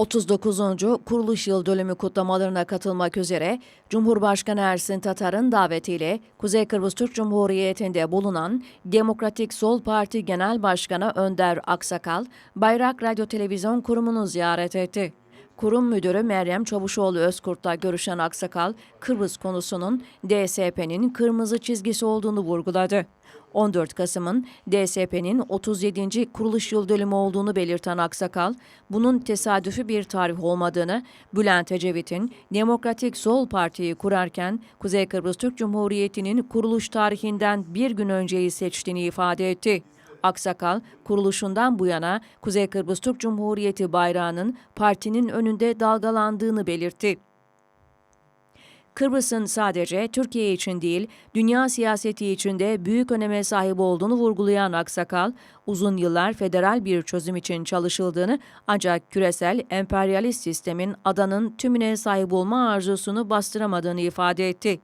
39. kuruluş yıl dönümü kutlamalarına katılmak üzere Cumhurbaşkanı Ersin Tatar'ın davetiyle Kuzey Kıbrıs Türk Cumhuriyeti'nde bulunan Demokratik Sol Parti Genel Başkanı Önder Aksakal, Bayrak Radyo Televizyon Kurumu'nu ziyaret etti. Kurum Müdürü Meryem Çavuşoğlu Özkurt'la görüşen Aksakal, Kıbrıs konusunun DSP'nin kırmızı çizgisi olduğunu vurguladı. 14 Kasım'ın DSP'nin 37. kuruluş yıl dönümü olduğunu belirten Aksakal, bunun tesadüfi bir tarih olmadığını, Bülent Ecevit'in Demokratik Sol Parti'yi kurarken Kuzey Kıbrıs Türk Cumhuriyeti'nin kuruluş tarihinden bir gün önceyi seçtiğini ifade etti. Aksakal, kuruluşundan bu yana Kuzey Kıbrıs Türk Cumhuriyeti bayrağının partinin önünde dalgalandığını belirtti. Kıbrıs'ın sadece Türkiye için değil, dünya siyaseti için de büyük öneme sahip olduğunu vurgulayan Aksakal, uzun yıllar federal bir çözüm için çalışıldığını ancak küresel emperyalist sistemin adanın tümüne sahip olma arzusunu bastıramadığını ifade etti.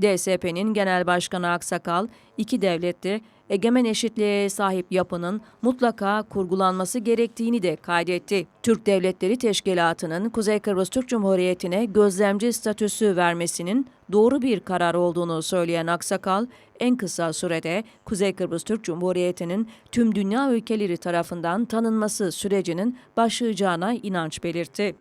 DSP'nin Genel Başkanı Aksakal, iki devlette egemen eşitliğe sahip yapının mutlaka kurgulanması gerektiğini de kaydetti. Türk Devletleri Teşkilatı'nın Kuzey Kıbrıs Türk Cumhuriyeti'ne gözlemci statüsü vermesinin doğru bir karar olduğunu söyleyen Aksakal, en kısa sürede Kuzey Kıbrıs Türk Cumhuriyeti'nin tüm dünya ülkeleri tarafından tanınması sürecinin başlayacağına inanç belirtti.